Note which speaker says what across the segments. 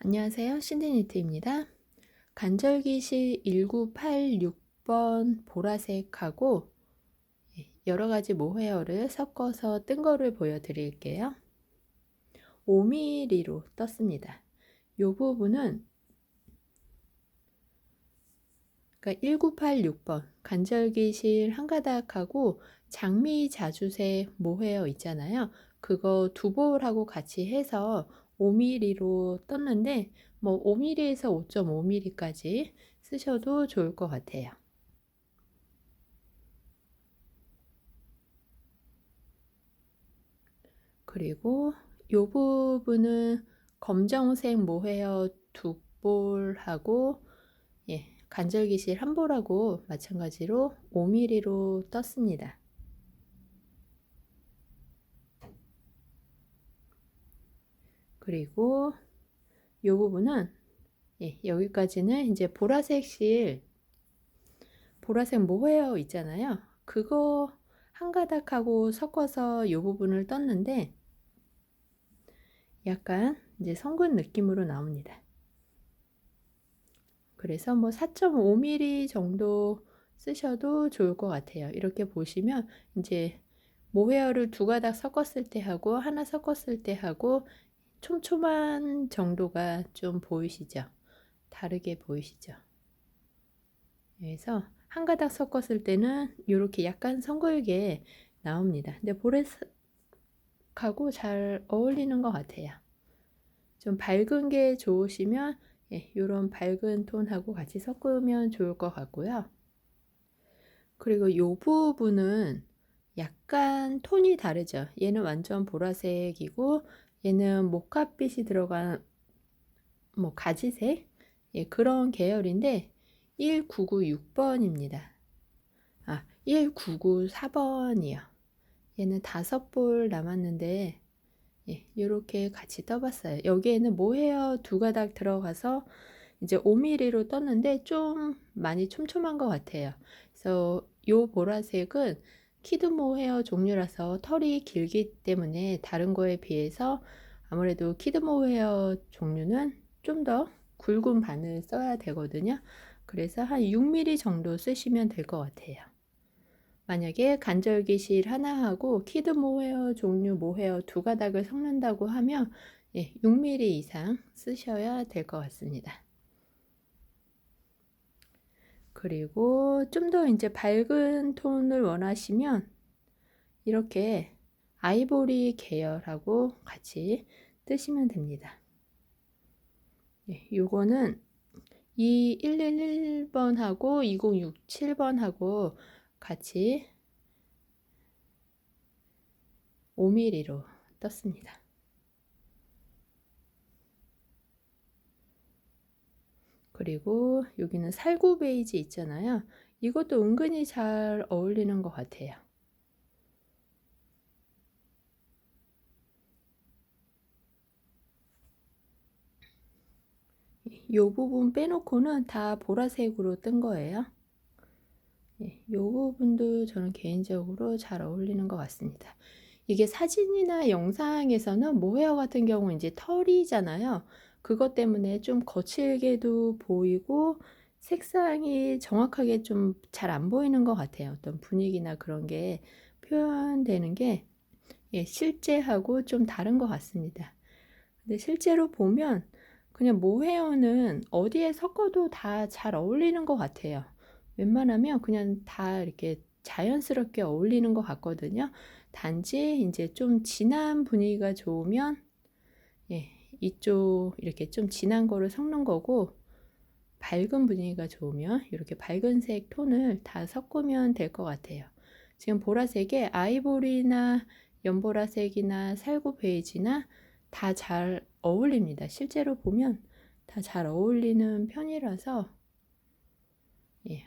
Speaker 1: 안녕하세요. 신데니트입니다. 간절기실 1986번 보라색하고 예, 여러 가지 모헤어를 섞어서 뜬 거를 보여드릴게요. 5mm로 떴습니다. 이 부분은 그러니까 1986번 간절기실 한 가닥하고 장미 자주색 모헤어 있잖아요. 그거 두 볼하고 같이 해서 5mm로 떴는데 뭐 5mm에서 5.5mm까지 쓰셔도 좋을 것 같아요. 그리고 이 부분은 검정색 모헤어 두 볼하고 예, 간절기실 한 볼하고 마찬가지로 5mm로 떴습니다. 그리고 이 부분은 예, 여기까지는 이제 보라색 실 보라색 모헤어 있잖아요. 그거 한 가닥하고 섞어서 이 부분을 떴는데 약간 이제 성근 느낌으로 나옵니다. 그래서 뭐 4.5mm 정도 쓰셔도 좋을 것 같아요. 이렇게 보시면 이제 모헤어를 두 가닥 섞었을 때 하고 하나 섞었을 때 하고 촘촘한 정도가 좀 보이시죠? 다르게 보이시죠? 그래서 한 가닥 섞었을 때는 이렇게 약간 성글게 나옵니다. 근데 보라색하고 잘 어울리는 것 같아요. 좀 밝은 게 좋으시면 예, 이런 밝은 톤하고 같이 섞으면 좋을 것 같고요. 그리고 이 부분은 약간 톤이 다르죠. 얘는 완전 보라색이고 얘는 모카빛이 들어간 뭐 가지색 예, 그런 계열인데 1996번입니다. 아, 1994번이요. 얘는 다섯 볼 남았는데 예, 이렇게 같이 떠봤어요. 여기에는 모헤어 두 가닥 들어가서 이제 5mm로 떴는데 좀 많이 촘촘한 것 같아요. 그래서 이 보라색은 키드 모 헤어 종류라서 털이 길기 때문에 다른 거에 비해서 아무래도 키드 모 헤어 종류는 좀 더 굵은 바늘 써야 되거든요. 그래서 한 6mm 정도 쓰시면 될 것 같아요. 만약에 간절기실 하나 하고 키드 모헤어 종류 모헤어 두 가닥을 섞는다고 하면 예, 6mm 이상 쓰셔야 될 것 같습니다. 그리고 좀 더 이제 밝은 톤을 원하시면 이렇게 아이보리 계열하고 같이 뜨시면 됩니다. 예, 요거는 이 111번하고 2067번하고 같이 5mm로 떴습니다. 그리고 여기는 살구 베이지 있잖아요. 이것도 은근히 잘 어울리는 것 같아요. 이 부분 빼놓고는 다 보라색으로 뜬 거예요. 이 부분도 저는 개인적으로 잘 어울리는 것 같습니다. 이게 사진이나 영상에서는 모헤어 같은 경우 이제 털이잖아요. 그것 때문에 좀 거칠게도 보이고 색상이 정확하게 좀 잘 안 보이는 것 같아요. 어떤 분위기나 그런 게 표현되는 게 예, 실제하고 좀 다른 것 같습니다. 근데 실제로 보면 그냥 모헤어는 어디에 섞어도 다 잘 어울리는 것 같아요. 웬만하면 그냥 다 이렇게 자연스럽게 어울리는 것 같거든요. 단지 이제 좀 진한 분위기가 좋으면 예, 이쪽 이렇게 좀 진한 거를 섞는 거고 밝은 분위기가 좋으면 이렇게 밝은 색 톤을 다 섞으면 될 것 같아요. 지금 보라색에 아이보리나 연보라색이나 살구 베이지나 다 잘 어울립니다. 실제로 보면 다 잘 어울리는 편이라서 예,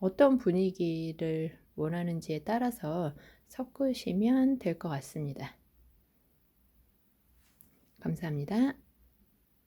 Speaker 1: 어떤 분위기를 원하는지에 따라서 섞으시면 될 것 같습니다. 감사합니다.